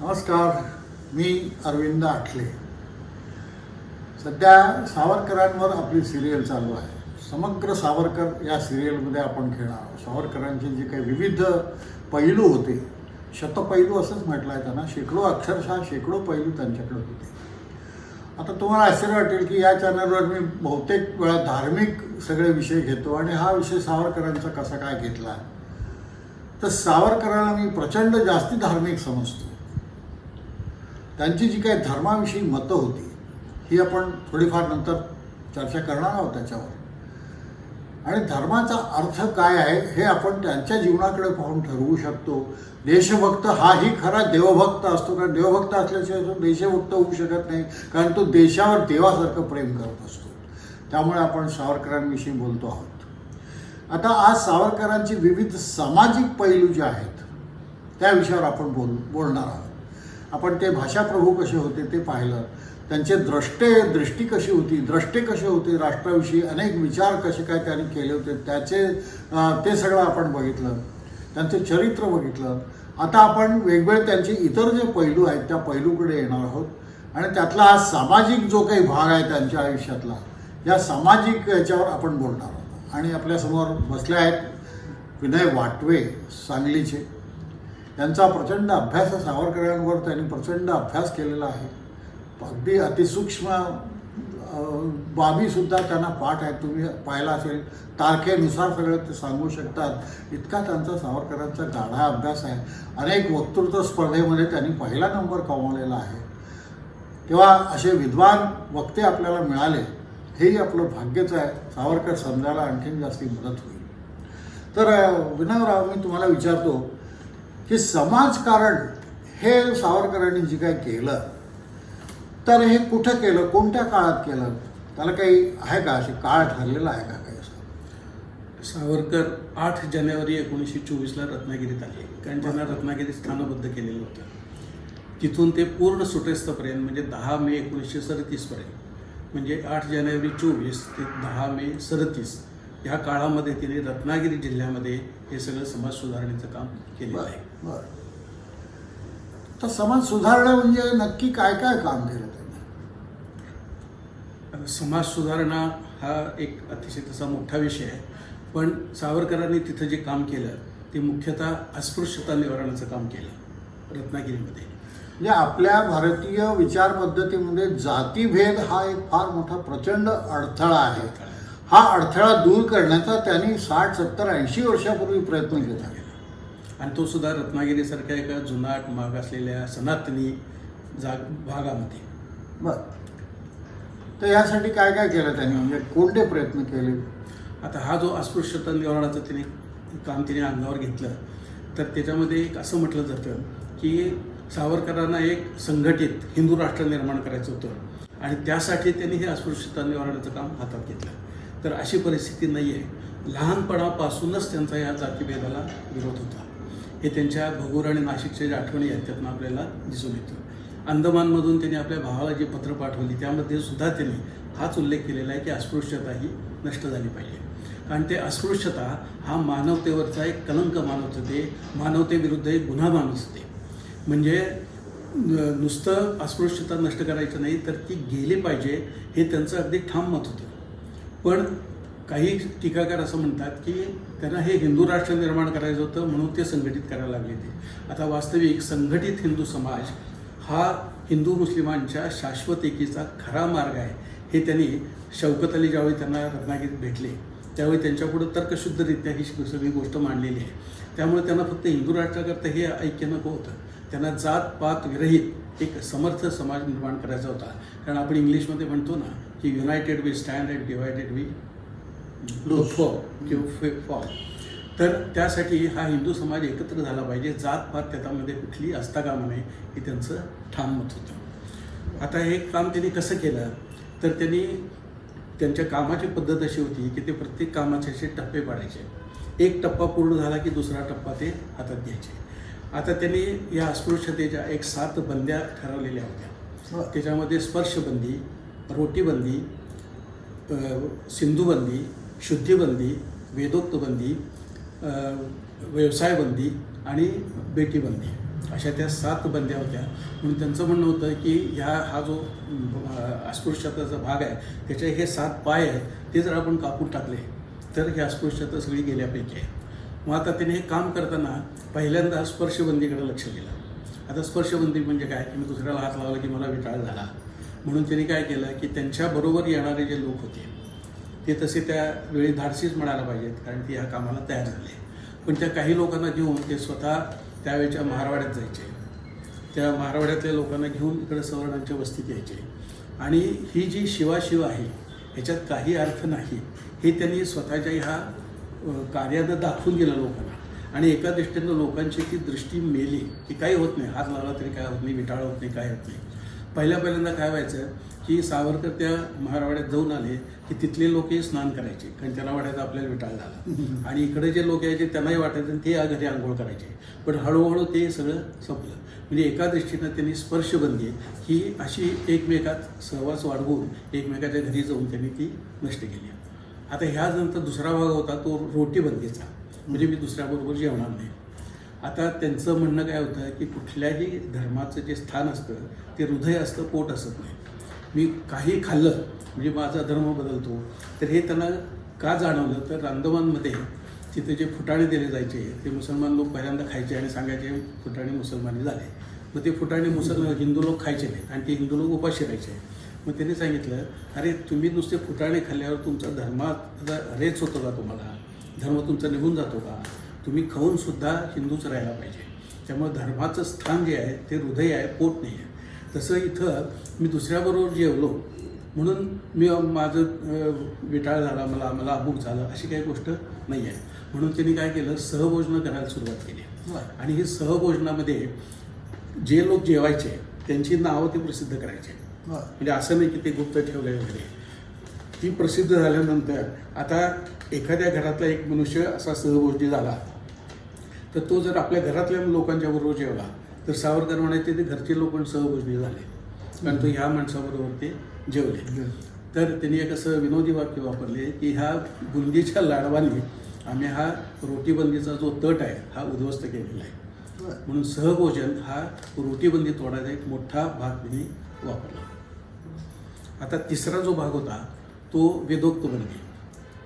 नमस्कार मी अरविंद आठले. सध्या सावरकरांवर आपली सिरियल चालू आहे. समग्र सावरकर या सिरियलमध्ये आपण खेळणार आहोत. सावरकरांचे जे काही विविध पैलू होते शतपैलू असंच म्हटलं आहे त्यांना. शेकडो अक्षरशः शेकडो पैलू त्यांच्याकडे होते. आता तुम्हाला आश्चर्य वाटेल की या चॅनलवर मी बहुतेक वेळा धार्मिक सगळे विषय घेतो आणि हा विषय सावरकरांचा कसा काय घेतला? तर सावरकरांना मी प्रचंड जास्ती धार्मिक समजतो. त्यांची जी काही धर्माविषयी मतं होती ही आपण थोडीफार नंतर चर्चा करणार आहोत त्याच्यावर. आणि धर्माचा अर्थ काय आहे हे आपण त्यांच्या जीवनाकडे पाहून ठरवू शकतो. देशभक्त हाही खरा देवभक्त असतो कारण देवभक्त असल्याशिवाय तो देशभक्त होऊ शकत नाही कारण तो देशावर देवासारखं प्रेम करत असतो. त्यामुळे आपण सावरकरांविषयी बोलतो आहोत. आता आज सावरकरांची विविध सामाजिक पैलू जे आहेत त्या विषयावर आपण बोल बोलणार आहोत. आपण ते भाषाप्रभू कसे होते ते पाहिलं. त्यांचे द्रष्टे दृष्टी कशी होती द्रष्टे कसे होते राष्ट्राविषयी अनेक विचार कसे काय त्यांनी केले होते त्याचे ते सगळं आपण बघितलं. त्यांचं चरित्र बघितलं. आता आपण वेगवेगळे त्यांचे इतर जे पैलू आहेत त्या पैलूकडे येणार आहोत. आणि त्यातला हा सामाजिक जो काही भाग आहे त्यांच्या आयुष्यातला या सामाजिक याच्यावर आपण बोलणार आहोत. आणि आपल्यासमोर बसले आहेत विनय वाटवे सांगलीचे. यांचा प्रचंड अभ्यास आहे सावरकरांवर त्यांनी प्रचंड अभ्यास केलेला आहे. अगदी अतिसूक्ष्म बाबीसुद्धा त्यांना पाठ आहेत. तुम्ही पाहिला असेल तारखेनुसार सगळं ते सांगू शकतात. इतका त्यांचा सावरकरांचा गाढा अभ्यास आहे. अनेक वक्तृत्व स्पर्धेमध्ये त्यांनी पहिला नंबर कमावलेला आहे. तेव्हा असे विद्वान वक्ते आपल्याला मिळाले हेही आपलं भाग्यच आहे. सावरकर समजायला आणखीन जास्ती मदत होईल. तर अं, मी तुम्हाला विचारतो की समाजकारण हे सावरकरांनी जे काय केलं तर हे कुठं केलं कोणत्या काळात केलं त्याला काही आहे का? असे काळ ठरलेला आहे का काही असं? सावरकर आठ जानेवारी एकोणीसशे चोवीसला रत्नागिरीत आले. कारण त्यांना रत्नागिरीत स्थानबद्ध केलेलं होतं. तिथून ते पूर्ण सुटेस्तपर्यंत म्हणजे दहा मे एकोणीसशे सदतीसपर्यंत म्हणजे आठ जानेवारी चोवीस ते दहा मे सदतीस ह्या काळामध्ये तिने रत्नागिरी जिल्ह्यामध्ये हे सगळं समाज सुधारणेचं काम केलेलं आहे. बरं. तर समाज सुधारणा म्हणजे नक्की काय काय काम केलं त्यांनी? समाज सुधारणा हा एक अतिशय तसा मोठा विषय आहे. पण सावरकरांनी तिथं जे काम केलं ते मुख्यतः अस्पृश्यता निवारणाचं काम केलं रत्नागिरीमध्ये. म्हणजे आपल्या भारतीय विचार पद्धतीमध्ये जातीभेद हा एक फार मोठा प्रचंड अडथळा आहे. हा अडथळा दूर करण्याचा त्यांनी साठ सत्तर ऐंशी वर्षापूर्वी प्रयत्न केला. आणि तो सुद्धा रत्नागिरीसारख्या एका जुनाट माग असलेल्या सनातनी जाग भागामध्ये. बर. तर यासाठी काय काय केलं त्यांनी? म्हणजे कोणते प्रयत्न केले? आता हा जो अस्पृश्यता निवारणाचं तिने काम तिने अंगावर घेतलं तर त्याच्यामध्ये एक असं म्हटलं जातं की सावरकरांना एक संघटित हिंदू राष्ट्र निर्माण करायचं होतं आणि त्यासाठी त्यांनी हे अस्पृश्यता निवारणाचं काम हातात घेतलं. तर अशी परिस्थिती नाही आहे लहानपणापासूनच त्यांचा या जातीभेदाला विरोध होता. हे त्यांच्या भगूर आणि नाशिकच्या ज्या आठवणी आहेत त्यातून आपल्याला दिसून येतं. अंदमानमधून त्यांनी आपल्या भावाला जी पत्र पाठवली त्यामध्ये सुद्धा त्यांनी हाच उल्लेख केलेला आहे की अस्पृश्यता ही नष्ट झाली पाहिजे. कारण ते अस्पृश्यता हा मानवतेवरचा एक कलंक मानत होते मानवतेविरुद्ध एक गुन्हा मानत होते म्हणजे न- नुसतं अस्पृश्यता नष्ट करायचं नाही तर ती गेली पाहिजे हे त्यांचं अगदी ठाम मत होतं. पण काही टीकाकार असं म्हणतात की त्यांना हे हिंदू राष्ट्र निर्माण करायचं होतं म्हणून ते संघटित करायला लागले ते आता वास्तविक संघटित हिंदू समाज हा हिंदू मुस्लिमांच्या शाश्वत एकीचा खरा मार्ग आहे. हे त्यांनी शौकत अली ज्यावेळी त्यांना रत्नागिरीत भेटले त्यावेळी त्यांच्यापुढं तर्कशुद्धरित्या ही सगळी गोष्ट मांडलेली आहे. त्यामुळे त्यांना फक्त हिंदू राष्ट्राकरता हे ऐक्य नको होतं. त्यांना जात पात विरहित एक समर्थ समाज निर्माण करायचा होता. कारण आपण इंग्लिशमध्ये म्हणतो ना की united we stand and divided we Lose. किंवा फेफॉल तर त्यासाठी हा हिंदू समाज एकत्र झाला पाहिजे. जात पात त्याच्यामध्ये कुठली असता कामा नये हे त्यांचं ठाम मत होतं. आता हे काम त्यांनी कसं केलं? तर त्यांनी त्यांच्या कामाची पद्धत अशी होती की ते प्रत्येक कामाचे असे टप्पे पाडायचे. एक टप्पा पूर्ण झाला की दुसरा टप्पा ते हातात घ्यायचे. आता त्यांनी या अस्पृश्यतेच्या एक सात बंद्या ठरवलेल्या होत्या. त्याच्यामध्ये स्पर्शबंदी रोटीबंदी अ, सिंधुबंदी शुद्धीबंदी वेदोक्तबंदी व्यवसायबंदी आणि बेटीबंदी अशा त्या सात बंद्या होत्या. म्हणून त्यांचं म्हणणं होतं की ह्या हा जो अस्पृश्यताचा भाग आहे त्याचे हे सात पाय आहेत ते जर आपण कापून टाकले तर ही अस्पृश्यता सगळी गेल्यापैकी आहे. मग आता त्याने हे काम करताना पहिल्यांदा स्पर्शबंदीकडे लक्ष दिलं. आता स्पर्शबंदी म्हणजे काय? की मी दुसऱ्याला हात लावला की मला विटाळ झाला. म्हणून त्यांनी काय केलं की त्यांच्याबरोबर येणारे जे लोक होते ते तसे त्या वेळी धाडसीच म्हणायला पाहिजेत कारण ती ह्या कामाला तयार झाले. पण त्या काही लोकांना घेऊन ते स्वतः त्यावेळच्या महारवाड्यात जायचे. त्या महारवाड्यातल्या लोकांना घेऊन इकडे सवर्णांच्या वस्तीत यायचे. आणि ही जी शिवाशिव आहे ह्याच्यात काही अर्थ नाही. हे त्यांनी स्वतःच्या ह्या कार्यानं दाखवून दिलं लोकांना. आणि एका दृष्टीनं लोकांची ती दृष्टी मेली की काही होत नाही. हात लावला तरी काय होत नाही विटाळ होत नाही काय होत नाही. पहिल्या पहिल्यांदा काय व्हायचं की सावरकर त्या महारवाड्यात जाऊन आले की तिथले लोकही स्नान करायचे. कारण त्यांना वाटायचं आपल्याला विटाळ झाला. आणि इकडे जे लोक यायचे त्यांनाही वाटायचं आणि ते या घरी आंघोळ करायचे. पण हळूहळू ते सगळं संपलं. म्हणजे एका दृष्टीनं त्यांनी स्पर्शबंदी ही अशी एकमेकात सहवास वाढवून एकमेकाच्या घरी जाऊन त्यांनी ती नष्ट केली. आता ह्यानंतर दुसरा भाग होता तो रोटीबंदीचा. म्हणजे मी दुसऱ्याबरोबर जेवणार नाही. आता त्यांचं म्हणणं काय होतं की कुठल्याही धर्माचं जे स्थान असतं ते हृदय असतं पोट असत नाही. मी काही खाल्लं म्हणजे माझा धर्म बदलतो तर हे त्यांना का जाणवलं? तर अंदमानमध्ये तिथे जे फुटाणे दिले जायचे ते मुसलमान लोक पहिल्यांदा खायचे आणि सांगायचे फुटाणे मुसलमानी झाले. मग ते फुटाणे मुसलमान हिंदू लोक खायचे नाहीत आणि ते हिंदू लोक उपाशी राहायचे. मग त्यांनी सांगितलं अरे तुम्ही नुसते फुटाणे खाल्ल्यावर तुमचा धर्माचा रेच होतो का तुम्हाला. धर्म तुमचा निघून जातो का? तुम्ही खाऊन सुद्धा हिंदूच राहायला पाहिजे. त्यामुळे धर्माचं स्थान जे आहे ते हृदय आहे पोट नाही आहे. तसं इथं मी दुसऱ्याबरोबर जेवलो म्हणून मी माझं विटाळ झाला मला मला अमुक झालं अशी काही गोष्ट नाही आहे म्हणून त्यांनी काय केलं सहभोजनं करायला सुरुवात केली. आणि हे सहभोजनामध्ये जे लोक जेवायचे त्यांची नावं ते प्रसिद्ध करायचे. म्हणजे असं नाही की ते गुप्त ठेवले वगैरे. ती प्रसिद्ध झाल्यानंतर आता एखाद्या घरातला एक मनुष्य असा सहभोजनी झाला तर तो जर आपल्या घरातल्या लोकांच्या बरोबर जेवला तर सावरकर म्हणायचे ते घरचे लोक पण सहभोजनी झाले. कारण तो ह्या माणसाबरोबर ते जेवले. तर त्यांनी एक असं विनोदी वाक्य वापरले की ह्या बुंदीच्या लाडवाने आम्ही हा रोटीबंदीचा जो तट आहे हा उद्ध्वस्त केलेला आहे. म्हणून सहभोजन हा रोटीबंदी तोडायचा एक मोठा भाग त्यांनी वापरला. आता तिसरा जो भाग होता तो वेदोक्त बंदी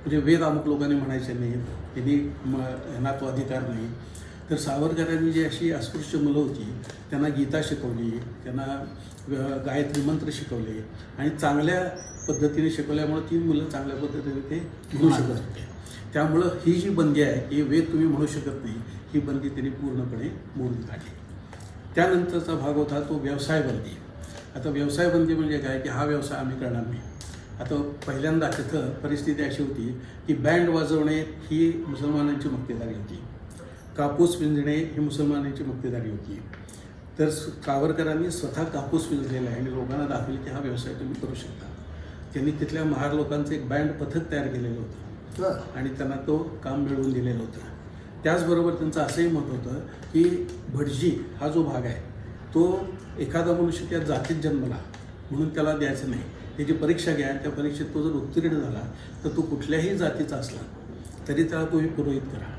म्हणजे वेद अमुक लोकांनी म्हणायचे नाही त्यांनी म यांना तो अधिकार नाही. तर सावरकरांनी जी अशी अस्पृश्य मुलं होती त्यांना गीता शिकवली त्यांना गायत्री मंत्र शिकवले आणि चांगल्या पद्धतीने शिकवल्यामुळे ती मुलं चांगल्या पद्धतीने ते म्हणू शकत होते. त्यामुळं ही जी बंदी आहे ही वेद तुम्ही म्हणू शकत नाही ही बंदी त्यांनी पूर्णपणे मोडून काढली. त्यानंतरचा भाग होता तो व्यवसाय बंदी. आता व्यवसाय बंदी म्हणजे काय की हा व्यवसाय आम्ही करणार नाही. आता पहिल्यांदा तिथं परिस्थिती अशी होती की बँड वाजवणे ही मुसलमानांची मक्तेदारी होती. कापूस पिंजणे ही मुसलमानांची मक्तेदारी होती. तर सावरकरांनी स्वतः कापूस पिंजलेला आहे आणि लोकांना दाखवले की हा व्यवसाय तुम्ही करू शकता. त्यांनी तिथल्या महार लोकांचं एक बँड पथक तयार केलेलं होतं. आणि त्यांना तो काम मिळवून दिलेलं होतं. त्याचबरोबर त्यांचं असंही मत होतं की भटजी हा जो भाग आहे तो एखादा मनुष्य त्या जातीत जन्मला म्हणून त्याला द्यायचं नाही. त्याची परीक्षा घ्या त्या परीक्षेत तो जर उत्तीर्ण झाला तर तो कुठल्याही जातीचा असला तरी त्याला तुम्ही पुरोहित करा.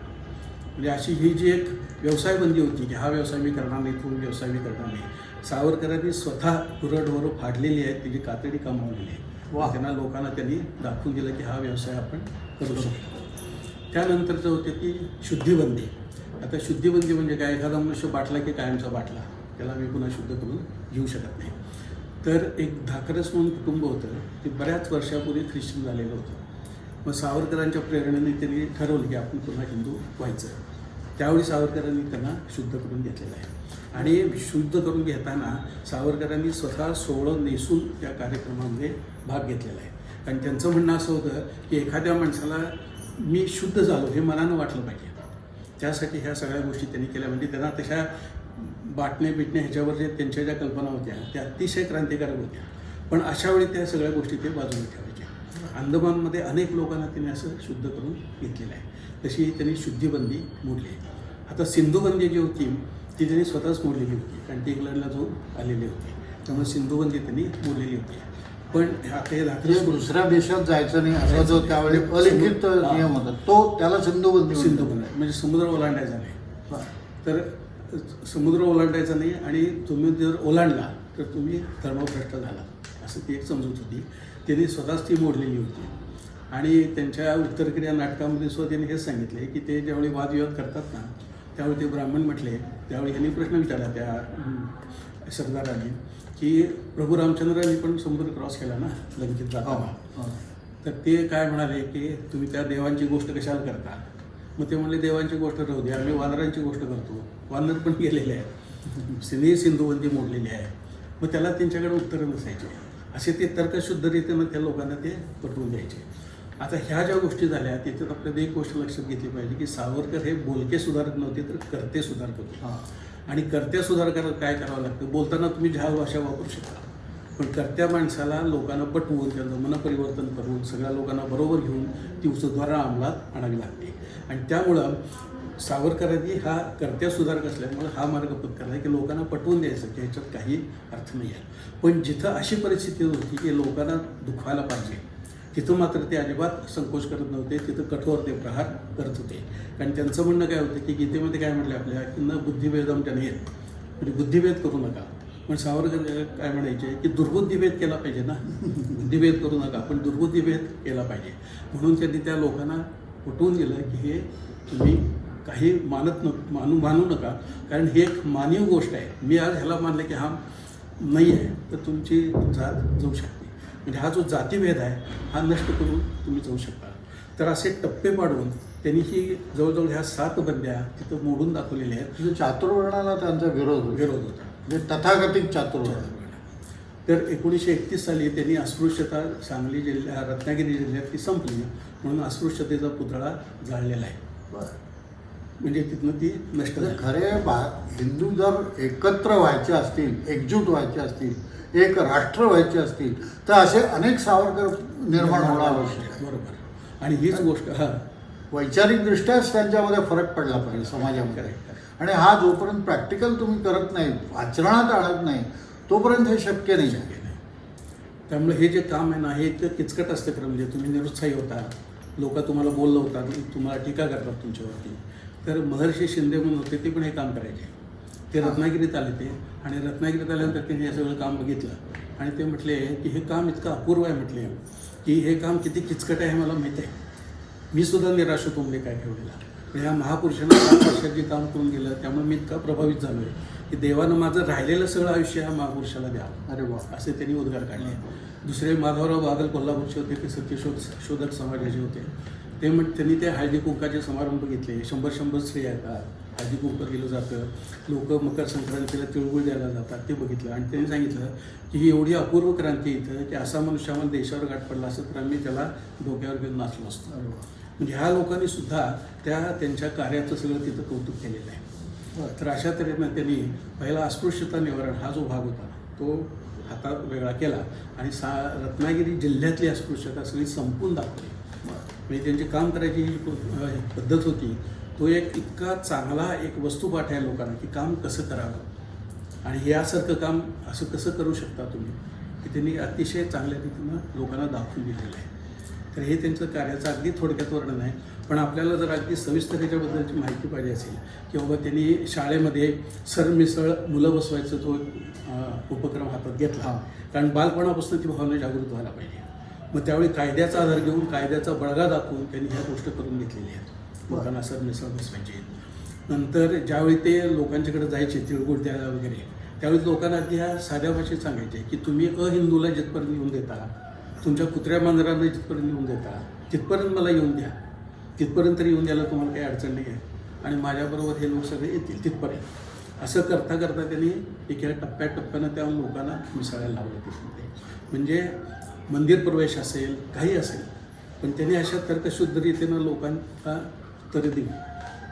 म्हणजे अशी ही जी एक व्यवसाय बंदी होती की हा व्यवसाय मी करणार नाही तो व्यवसाय मी करणार नाही. सावरकरांनी स्वतः कुरडवरं फाडलेली आहेत त्याची कातडी कमावलेली आहे वा. त्यांना लोकांना त्यांनी दाखवून दिलं की हा व्यवसाय आपण करू शकतो. त्यानंतरचं होते की शुद्धीबंदी. आता शुद्धीबंदी म्हणजे काय? एखादा मनुष्य बाटला की कायमचा बाटला त्याला मी पुन्हा शुद्ध करून घेऊ शकत नाही. तर एक धाकरस म्हणून कुटुंब होतं ते बऱ्याच वर्षापूर्वी ख्रिश्चन झालेलं होतं. मग सावरकरांच्या प्रेरणेने त्यांनी ठरवलं की आपण पुन्हा हिंदू व्हायचं. त्यावेळी सावरकरांनी त्यांना शुद्ध करून घेतलेलं आहे. आणि शुद्ध करून घेताना सावरकरांनी स्वतः सोहळं नेसून त्या कार्यक्रमामध्ये भाग घेतलेला आहे. कारण त्यांचं म्हणणं असं होतं की एखाद्या माणसाला मी शुद्ध झालो हे मनानं वाटलं पाहिजे. त्यासाठी ह्या सगळ्या गोष्टी त्यांनी केल्या. म्हणजे त्यांना तशा बाटणे बिटणे ह्याच्यावर जे त्यांच्या ज्या कल्पना होत्या त्या अतिशय क्रांतिकारक होत्या. पण अशा वेळी त्या सगळ्या गोष्टी ते बाजूला ठेवल्या. अंदमानमध्ये अनेक लोकांना त्यांनी असं शुद्ध करून घेतलेलं आहे. तशी त्यांनी शुद्धीबंदी मोडली आता सिंधुबंदी जी होती ती त्यांनी स्वतःच मोडलेली होती कारण ती इंग्लंडला जाऊन आलेली होती. त्यामुळे सिंधुबंदी त्यांनी मोडलेली होती. पण आता हे म्हणजे दुसऱ्या देशात जायचं नाही असा जो त्यावेळी अलिखित नियम होता तो त्याला सिंधुबंदी. सिंधुबंदी म्हणजे समुद्र ओलांडायचा नाही. तर समुद्र ओलांडायचा नाही आणि तुम्ही जर ओलांडला तर तुम्ही धर्मभ्रष्ट झाला. असं ती एक समजूत होती. त्यांनी स्वतःच ती मोडलेली होती. आणि त्यांच्या उत्तरक्रिया नाटकामध्ये सुद्धा त्यांनी हेच सांगितले की ते ज्यावेळी वादविवाद करतात ना त्यावेळी ते ब्राह्मण म्हटले त्यावेळी ह्यांनी प्रश्न विचारला त्या सरदारांनी की प्रभू रामचंद्रांनी पण समुद्र क्रॉस केला ना लंकेत हो, जाताना. हो. तर ते काय म्हणाले की तुम्ही त्या देवांची गोष्ट कशाला करता? मग ते म्हणले देवांची गोष्ट राहू दे आम्ही वानरांची गोष्ट करतो. वानर पण गेलेले आहेत. सिने सिंधुवंती मोडलेली आहे. मग त्याला त्यांच्याकडे उत्तरं नसायचे. असे ते तर्कशुद्धरीतीनं त्या लोकांना ते पटवून द्यायचे. आता ह्या ज्या गोष्टी झाल्या त्याच्यात आपल्याला एक गोष्ट लक्षात घेतली पाहिजे की सावरकर हे बोलके सुधारक नव्हते तर करते सुधारक होते. हा. आणि कर्त्या सुधारकाला काय करावं लागतं? बोलताना तुम्ही जहाल भाषा वापरू शकता. पण कर्त्या माणसाला लोकांना पटवून त्यांचं मनपरिवर्तन करून सगळ्या लोकांना बरोबर घेऊन ती सुधारणा अंमलात आणावी लागते. आणि त्यामुळं सावरकरांनी हा कर्त्या सुधारक असल्यामुळं हा मार्ग पत्करला की लोकांना पटवून द्यायचं की ह्याच्यात काही अर्थ नाही आहे. पण जिथं अशी परिस्थिती होती की लोकांना दुखवायला पाहिजे तिथं मात्र ते अजिबात संकोच करत नव्हते तिथं कठोर ते प्रहार करत होते. कारण त्यांचं म्हणणं काय होतं की गीतेमध्ये काय म्हटलं आपल्या की न बुद्धिभेदम येत म्हणजे बुद्धिभेद करू नका. पण सावरकर काय म्हणायचे की दुर्बुद्धिभेद केला पाहिजे ना. बुद्धिभेद करू नका पण दुर्बुद्धिभेद केला पाहिजे. म्हणून त्यांनी त्या लोकांना पटवून दिलं की हे तुम्ही काही मानत न मानू मानू नका. कारण ही एक मानव गोष्ट आहे. मी आज ह्याला मानलं की हा नाही आहे तर तुमची जात जाऊ शकते. म्हणजे हा जो जातीभेद आहे हा नष्ट करून तुम्ही जाऊ शकता. तर असे टप्पे पाडून त्यांनी ही जवळजवळ ह्या सात बंद्या तिथं मोडून दाखवलेल्या आहेत. म्हणजे चातुर्वर्णाला त्यांचा विरोध विरोध होता. म्हणजे तथाकथित चातुर्वर्ण. तर एकोणीसशे एकतीस साली त्यांनी अस्पृश्यता सांगली जिल्ह्या रत्नागिरी जिल्ह्यात ती संपली. म्हणून अस्पृश्यतेचा पुतळा जाळलेला आहे. बरं. म्हणजे तिथनं ती नष्ट झाली खरे भा हिंदू जर एकत्र व्हायचे असतील एकजूट व्हायचे असतील एक राष्ट्र व्हायचे असतील तर असे अनेक सावरकर निर्माण होणं आवश्यक आहे. बरोबर. आणि हीच गोष्ट हा. वैचारिकदृष्ट्याच त्यांच्यामध्ये फरक पडला पाहिजे समाजामध्ये. आणि हा जोपर्यंत प्रॅक्टिकल तुम्ही करत नाही आचरणात आणत नाही तोपर्यंत हे शक्य नाही. आहे त्यामुळे हे जे काम आहे ना हे इतकं किचकट असतं खरं म्हणजे. तुम्ही निरुत्साही होता. लोक तुम्हाला बोललं होतात तुम्हाला टीका करतात तुमच्यावरती. तर महर्षी शिंदे म्हणून होते ते पण हे काम करायचे. ते रत्नागिरीत आले ते. आणि रत्नागिरीत आल्यानंतर त्यांनी हे सगळं काम बघितलं. आणि ते म्हटले की हे काम इतकं अपूर्व आहे म्हटले. की हे काम किती किचकट आहे हे मला माहीत आहे. मी सुद्धा निराश होतो म्हणजे काय ठेवलेला. पण ह्या महापुरुषांना सात वर्षात जे काम करून गेलं त्यामुळे मी इतका प्रभावित झालो आहे की देवानं माझं राहिलेलं सगळं आयुष्य ह्या महापुरुषाला द्यावं अरे वा. असे त्यांनी उद्गार काढले. दुसरे माधवराव बागल कोल्हापूरचे होते ते सत्यशोध शोधक समाजाचे होते. ते म्हण त्यांनी ते हळदी कुंकाचे समारंभ घेतले. शंभर शंभर स्त्रिया येतात. हळदी कुंक केलं जातं. लोक मकर संक्रांतीला तिळगुळ द्यायला जातात. ते बघितलं. आणि त्यांनी सांगितलं की ही एवढी अपूर्व क्रांती इथं की असा मनुष्य आम्हाला देशावर गाठ पडला असं तर आम्ही त्याला डोक्यावर घेऊन नाचलो असतो. म्हणजे ह्या लोकांनी सुद्धा त्या त्यांच्या कार्याचं सगळं तिथं कौतुक केलेलं आहे. तर अशा तऱ्हेनं त्यांनी पहिला अस्पृश्यता निवारण हा जो भाग होता तो हातात वेगळा केला. आणि सा रत्नागिरी जिल्ह्यातली अस्पृश्यता सगळी संपून दाखवली. म्हणजे त्यांची काम करायची जी पद्धत होती तो एक इतका चांगला एक वस्तुपाठ आहे लोकांना की काम कसं करावं. आणि यासारखं काम असं कसं करू शकता तुम्ही? की त्यांनी अतिशय चांगल्या रीतीनं लोकांना दाखवून दिलेलं आहे. तर हे त्यांचं कार्याचं अगदी थोडक्यात वर्णन आहे. पण आपल्याला जर अगदी सविस्तर याच्याबद्दलची माहिती पाहिजे असेल की बाबा त्यांनी शाळेमध्ये सरमिसळ मुलं बसवायचं तो उपक्रम हातात घेतला. कारण बालपणापासून ती भावना जागृत व्हायला पाहिजे. मग त्यावेळी कायद्याचा आधार घेऊन कायद्याचा बळगा दाखवून त्यांनी ह्या गोष्ट करून घेतलेल्या आहेत. लोकांना सरमिसळ बसवायचे नंतर ज्यावेळी ते लोकांच्याकडे जायचे तिळगुळ द्यायला वगैरे त्यावेळी लोकांना अगदी ह्या साध्या भाषेत सांगायचे की तुम्ही अहिंदूला जिथपर्यंत येऊन देता तुमच्या कुत्र्या मांजरांना जिथपर्यंत येऊन देता तिथपर्यंत मला येऊन द्या. तिथपर्यंत तरी येऊन द्यायला तुम्हाला काही अडचण नाही आहे आणि माझ्याबरोबर हे लोक सगळे येतील तिथपर्यंत. असं करता करता त्यांनी एका टप्प्याटप्प्यानं त्या लोकांना मिसळायला लावलं तिथमध्ये म्हणजे मंदिर प्रवेश असेल काही असेल पण त्यांनी अशा तर्कशुद्ध रीतीनं लोकांना तर देऊन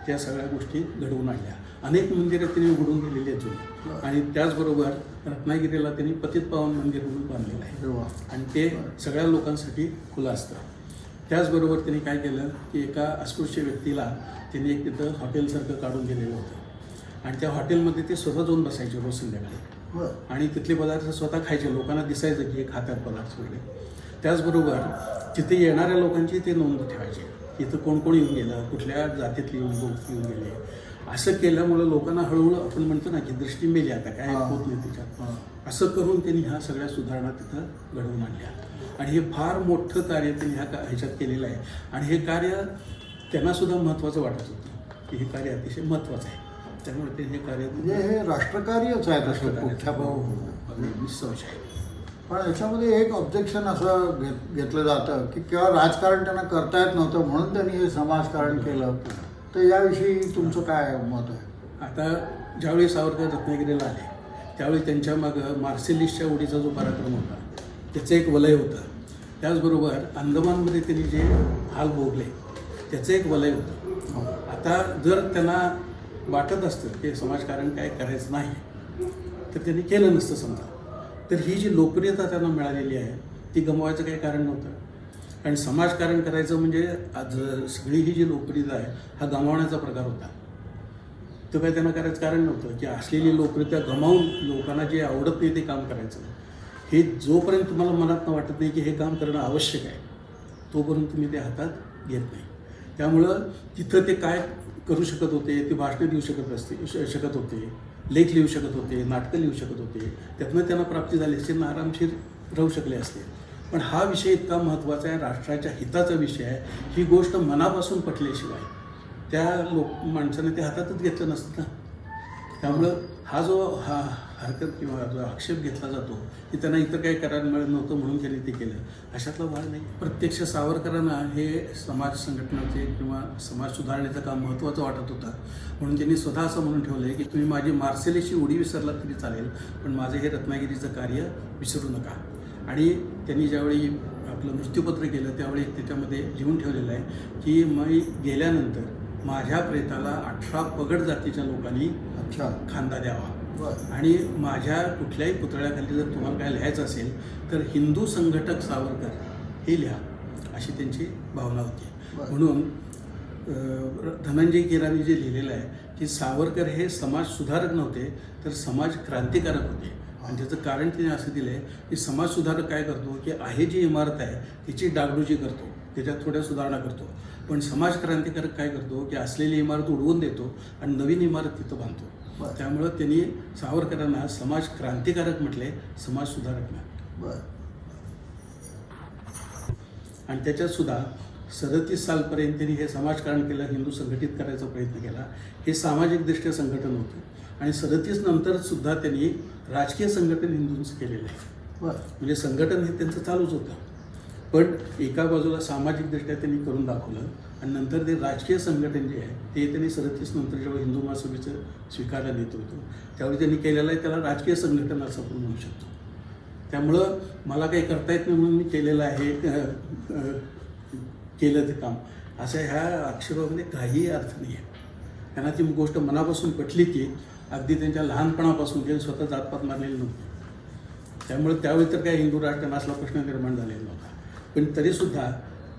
त्या सगळ्या गोष्टी घडवून आणल्या. अनेक मंदिरं त्यांनी उघडून दिलेली आहेत जुनी. आणि त्याचबरोबर रत्नागिरीला त्यांनी पतित पावन मंदिर म्हणून बांधलेलं आहे. आणि ते सगळ्या लोकांसाठी खुलं असतं त्याचबरोबर त्यांनी काय केलं की एका अस्पृश्य व्यक्तीला त्यांनी एक तिथं हॉटेलसारखं काढून दिलेलं होतं. आणि त्या हॉटेलमध्ये ते स्वतः जाऊन बसायचे रोज संध्याकाळी. आणि तिथले पदार्थ स्वतः खायचे. लोकांना दिसायचं की हे खातात पदार्थ वगैरे. त्याचबरोबर तिथे येणाऱ्या लोकांची ते नोंद ठेवायचे. इथं कोण कोण येऊन गेलं? कुठल्या जातीतले येऊन लोक येऊन गेले? असं केल्यामुळं लोकांना हळूहळू आपण म्हणतो ना की दृष्टी मेली आता काय. होत नाही त्याच्यात. असं करून त्यांनी ह्या सगळ्या सुधारणा तिथं घडवून आणल्या. आणि हे फार मोठं कार्य त्यांनी ह्या का- ह्याच्यात केलेलं आहे. आणि हे कार्य त्यांना सुद्धा महत्त्वाचं वाटत होतं. की हे कार्य अतिशय महत्त्वाचं आहे. त्यामुळे ते हे कार्य म्हणजे हे राष्ट्रकार्यच आहे तसं हो, हो, हो. अगदी निसंशय. पण याच्यामध्ये एक ऑब्जेक्शन असं घेत घेतलं जातं की किंवा राजकारण त्यांना करता येत नव्हतं म्हणून त्यांनी हे समाजकारण केलं. तर याविषयी तुमचं काय मत आहे? आता ज्यावेळी सावरकर रत्नागिरीला आले त्यावेळी त्यांच्या मागं मार्सेलिसच्या उडीचा जो पराक्रम होता त्याचं एक वलय होतं. त्याचबरोबर अंदमानमध्ये त्यांनी जे हाल भोगले त्याचं एक वलय होतं. आता जर त्यांना वाटत असतं की समाजकारण काय करायचं नाही. तर त्यांनी केलं नसतं समजा. तर ही जी लोकप्रियता त्यांना मिळालेली आहे ती गमवायचं काही कारण नव्हतं. आणि समाजकारण करायचं म्हणजे आज सगळी ही जी लोकप्रियता आहे हा गमावण्याचा प्रकार होता. तर काही त्यांना करायचं कारण नव्हतं की असलेली लोकप्रियता गमावून लोकांना जे आवडत नाही ते काम करायचं. हे जोपर्यंत तुम्हाला मनात वाटत नाही की हे काम करणं आवश्यक आहे तोपर्यंत तुम्ही ते हातात घेत नाही. त्यामुळं तिथं ते काय करू शकत होते ते भाषणं देऊ शकत असते शकत होते लेख लिहू शकत होते नाटकं लिहू शकत होते. त्यातनं त्यांना प्राप्ती झाली असते आरामशीर राहू शकले असते. पण हा विषय इतका महत्त्वाचा आहे राष्ट्राच्या हिताचा विषय आहे. ही गोष्ट मनापासून पटल्याशिवाय त्या लोक माणसाने ते हातातच घेतलं नसतं ना. त्यामुळं हा जो हा हरकत किंवा जो आक्षेप घेतला जातो की त्यांना इतर काही करायला मिळत नव्हतं म्हणून त्यांनी ते केलं. अशातला भाग नाही. प्रत्यक्ष सावरकरांना हे समाज संघटनाचे किंवा समाज सुधारण्याचं काम महत्त्वाचं वाटत होतं. म्हणून त्यांनी स्वतः असं म्हणून ठेवलं आहे की तुम्ही माझी मार्सेलीची उडी विसरलात तरी चालेल पण माझं हे रत्नागिरीचं कार्य विसरू नका. आणि त्यांनी ज्यावेळी आपलं मृत्यूपत्र केलं त्यावेळी त्याच्यामध्ये लिहून ठेवलेलं आहे की मी गेल्यानंतर माझ्या प्रेताला अठरा पगड जातीच्या लोकांनी अच्छा. खांदा द्यावा. आणि माझ्या कुठल्याही पुतळ्याखाली जर तुम्हाला काय लिहायचं असेल तर हिंदू संघटक सावरकर हे लिहा अशी त्यांची भावना होती. म्हणून धनंजय केरानी जे लिहिलेलं आहे की सावरकर हे समाज सुधारक नव्हते तर समाज क्रांतिकारक होते. आणि त्याचं कारण तिने असं दिलं आहे की समाज सुधारक काय करतो की आहे जी इमारत आहे तिची डागडुजी करतो त्याच्यात थोड्या सुधारणा करतो. पण समाज क्रांतिकारक काय करतो की असलेली इमारत उडवून देतो आणि नवीन इमारत तिथं बांधतो. बरं. त्यामुळं त्यांनी सावरकरांना समाज क्रांतिकारक म्हटले समाज सुधारक नाही बरं. आणि त्याच्यात सुद्धा सदतीस सालपर्यंत त्यांनी हे समाजकारण केलं हिंदू संघटित करायचा प्रयत्न केला. हे सामाजिकदृष्ट्या संघटन होतं. आणि सदतीस नंतर सुद्धा त्यांनी राजकीय संघटन हिंदूंचं केलेलं आहे. बरं. म्हणजे संघटन हे त्यांचं चालूच होतं. पण एका बाजूला सामाजिकदृष्ट्या त्यांनी करून दाखवलं आणि नंतर ते राजकीय संघटन जे आहे ते त्यांनी सदतीस नंतर जेव्हा हिंदू महासभेचं स्वीकारलं होतो त्यावेळी त्यांनी केलेलं आहे त्याला राजकीय संघटन असं आपण म्हणू शकतो. त्यामुळं मला काही करता येत नाही म्हणून मी केलेलं आहे केलं ते काम. असं ह्या अक्षरामध्ये काहीही अर्थ नाही आहे. त्यांना ती गोष्ट मनापासून पटली की अगदी त्यांच्या लहानपणापासून जे स्वतः जातपात मारलेली नव्हती. त्यामुळे त्यावेळी तर काही हिंदू राष्ट्र असला प्रश्न निर्माण झालेला नव्हता. पण तरीसुद्धा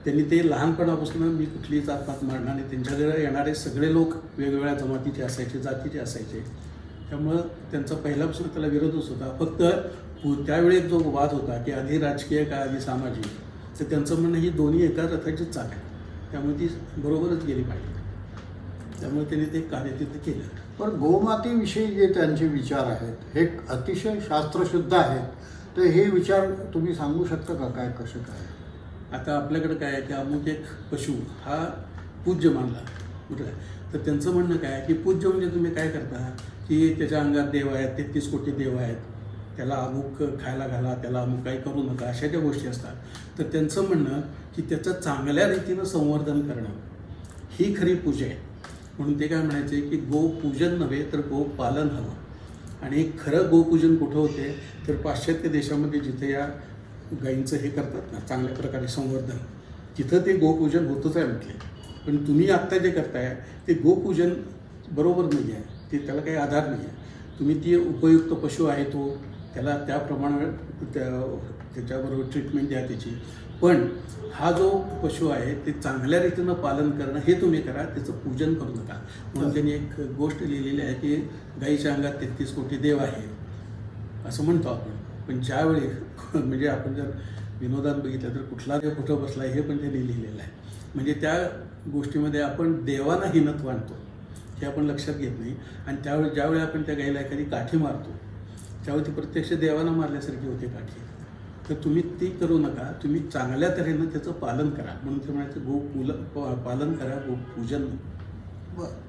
त्यांनी ते लहानपणापासून मी कुठलीही जातपात मारणार नाही. त्यांच्याकडे येणारे सगळे लोक वेगवेगळ्या जमातीचे असायचे जातीचे असायचे. त्यामुळं त्यांचा पहिल्यापासून त्याला विरोधच होता. फक्त त्यावेळी एक जो वाद होता की आधी राजकीय का आधी सामाजिक तर त्यांचं म्हणणं ही दोन्ही एका रथाचीच चाक आहे. त्यामुळे ती बरोबरच गेली पाहिजे. त्यामुळे त्यांनी ते कार्य तिथे केलं. पण गोमातेविषयी जे त्यांचे विचार आहेत हे अतिशय शास्त्रशुद्ध आहेत. तर हे विचार तुम्ही सांगू शकता का? काय कसं काय? आता आपल्याकडे काय आहे की अमुक एक पशु हा पूज्य मानला. म्हटलं तर त्यांचं म्हणणं काय की पूज्य म्हणजे तुम्ही काय करता? की त्याच्या अंगात देव आहेत तेहतीस कोटी देव आहेत. त्याला अमुक खायला घाला त्याला अमुक काही करू नका अशा ज्या गोष्टी असतात. तर त्यांचं म्हणणं की त्याचं चांगल्या रीतीनं संवर्धन करणं. ही खरी पूजा आहे. म्हणून ते काय म्हणायचे की गोपूजन नव्हे तर गोपालन हवं. आणि खरं गोपूजन कुठं होते? तर पाश्चात्य देशामध्ये जिथे या गाईंचं हे करतात ना चांगल्या प्रकारे संवर्धन. तिथं ते गोपूजन होतंच आहे म्हटले. पण तुम्ही आत्ता जे करताय ते गोपूजन बरोबर नाही आहे ते त्याला काही आधार नाही आहे तुम्ही ती उपयुक्त पशु आहे तो त्याला त्याप्रमाणे त्या त्याच्याबरोबर ट्रीटमेंट द्या त्याची. पण हा जो पशु आहे ते चांगल्या रीतीनं पालन करणं हे तुम्ही करा त्याचं पूजन करू नका. म्हणून त्यांनी एक गोष्ट लिहिलेली आहे की गाईच्या अंगात तेहतीस कोटी देव आहे असं म्हणतो आपण. पण ज्यावेळी म्हणजे आपण जर विनोदान बघितलं तर कुठला देव कुठं बसला हे पण त्यांनी लिहिलेलं आहे. म्हणजे त्या गोष्टीमध्ये आपण देवाला हिनत आणतो हे आपण लक्षात घेत नाही. आणि त्यावेळी ज्यावेळी आपण त्या गाईला एखादी काठी मारतो त्यावेळी ती प्रत्यक्ष देवानं मारल्यासारखी होते काठी. तर तुम्ही ती करू नका तुम्ही चांगल्या तऱ्हेनं त्याचं पालन करा. म्हणून ते म्हणायचं गो पुल पालन करा गो पूजन. बरं.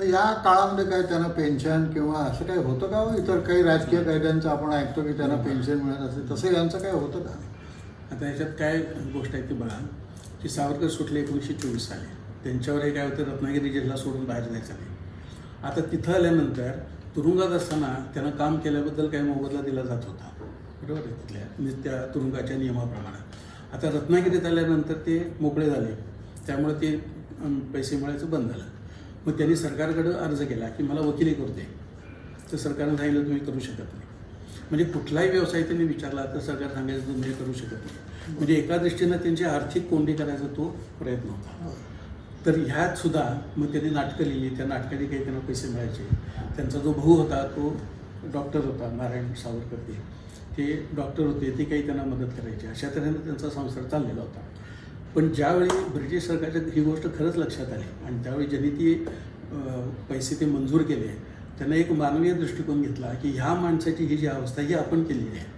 या काळामध्ये काय त्यांना पेन्शन किंवा असं काही होतं का हो? इतर काही राजकीय कायद्यांचं आपण ऐकतो की त्यांना पेन्शन मिळत असेल तसं यांचं काय होतं का? आता याच्यात काय गोष्ट आहे ती बघा की सावरकर सुटले एकोणीसशे चोवीस साली. त्यांच्यावर हे काय होतं रत्नागिरी जिल्हा सोडून बाहेर जायचं नाही. आता तिथं आल्यानंतर तुरुंगात असताना त्यांना काम केल्याबद्दल काही मोबदला दिला जात होता. बरोबर आहे तिथल्या नि- त्या तुरुंगाच्या नियमाप्रमाणे. आता रत्नागिरीत आल्यानंतर ते मोकळे झाले. त्यामुळे ते पैसे मिळायचं बंद झालं. मग त्यांनी सरकारकडं अर्ज केला की मला वकिली करू दे तर सरकारनं सांगितलं तुम्ही करू शकत नाही. म्हणजे कुठलाही व्यवसाय त्यांनी विचारला तर सरकार सांगायचं तुम्ही करू शकत नाही. म्हणजे एका दृष्टीनं त्यांची आर्थिक कोंडी करायचा तो प्रयत्न होता. तर ह्यात सुद्धा मग त्यांनी नाटकं लिहिली. त्या नाटकाने काही त्यांना पैसे मिळायचे. त्यांचा जो भाऊ होता तो डॉक्टर होता नारायण सावरकर ते डॉक्टर होते ते काही त्यांना मदत करायची. अशा तऱ्हेनं त्यांचा संसार चाललेला होता. पण ज्यावेळी ब्रिटिश सरकारच्या ही गोष्ट खरंच लक्षात आली आणि त्यावेळी ज्यांनी ती पैसे ते मंजूर केले त्यांना एक मानवीय दृष्टिकोन घेतला की ह्या माणसाची ही जी अवस्था ही आपण केलेली आहे.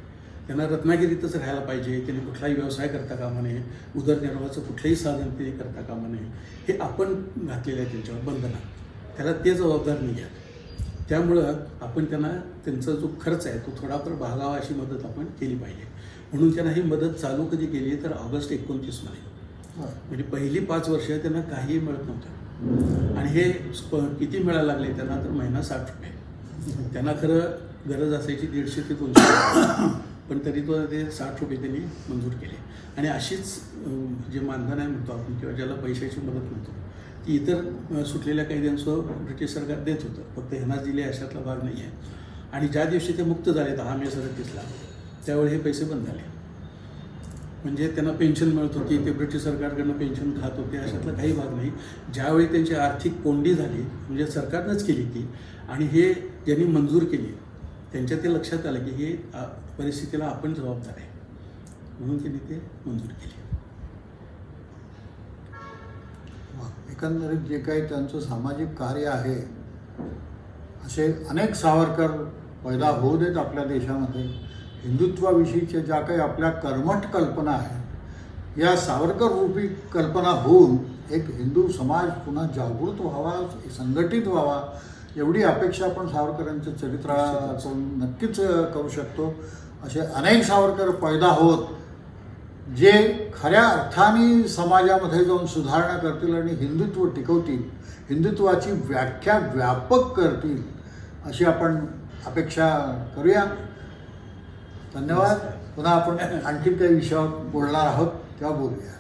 त्यांना रत्नागिरीतच राहायला पाहिजे त्यांनी कुठलाही व्यवसाय करता कामा नये उदरनिर्वाहाचं कुठलंही साधन ते करता कामा नये हे आपण घातलेलं आहे त्यांच्यावर बंधनं त्याला ते जबाबदार नाही आहेत. त्यामुळं आपण त्यांना त्यांचा जो खर्च आहे तो थोडाफार भागावा अशी मदत आपण केली पाहिजे. म्हणून त्यांना ही मदत चालू कधी केली तर ऑगस्ट एकोणतीसमध्ये म्हणजे पहिली पाच वर्ष त्यांना काहीही मिळत नव्हतं. आणि हे किती मिळायला लागले त्यांना तर महिना साठ रुपये. त्यांना खरं गरज असायची दीडशे ते दोनशे पण तरी तो ते साठ रुपये त्यांनी मंजूर केले. आणि अशीच जे मानधन आहे म्हणतो आपण किंवा ज्याला पैशाची मदत म्हणतो ती इतर सुटलेल्या कैद्यांसह ब्रिटिश सरकार देत होतं. फक्त ह्यांनाच दिले अशातला भाग नाही आहे आणि ज्या दिवशी ते मुक्त झाले दहा मे सदतीसला त्यावेळी हे पैसे बंद झाले. म्हणजे त्यांना पेन्शन मिळत होती ते ब्रिटिश सरकारकडनं पेन्शन खात होते अशातला काही भाग नाही. ज्यावेळी त्यांची आर्थिक कोंडी झाली म्हणजे सरकारनंच केली ती आणि हे ज्यांनी मंजूर केली त्यांच्या ते लक्षात आलं की हे परिस्थितीला आपण जबाबदार आहे. म्हणून त्यांनी ते मंजूर केली. एकंदरीत जे काही त्यांचं सामाजिक कार्य आहे असे अनेक सावरकर पैदा होऊ देत आपल्या देशामध्ये. हिंदुत्वाविषयीच्या ज्या काही आपल्या कर्मठ कल्पना आहेत या सावरकर रूपी कल्पना होऊन एक हिंदू समाज पुन्हा जागृत व्हावा संघटित व्हावा एवढी अपेक्षा आपण सावरकरांच्या चरित्रातून नक्कीच करू शकतो. असे अनेक सावरकर पैदा होत जे खऱ्या अर्थाने समाजामध्ये जाऊन सुधारणा करतील आणि हिंदुत्व टिकवतील हिंदुत्वाची व्याख्या व्यापक करतील अशी आपण अपेक्षा करूया. धन्यवाद. पुन्हा आपण आणखी काही विषयावर बोलणार आहोत तेव्हा बोलूया.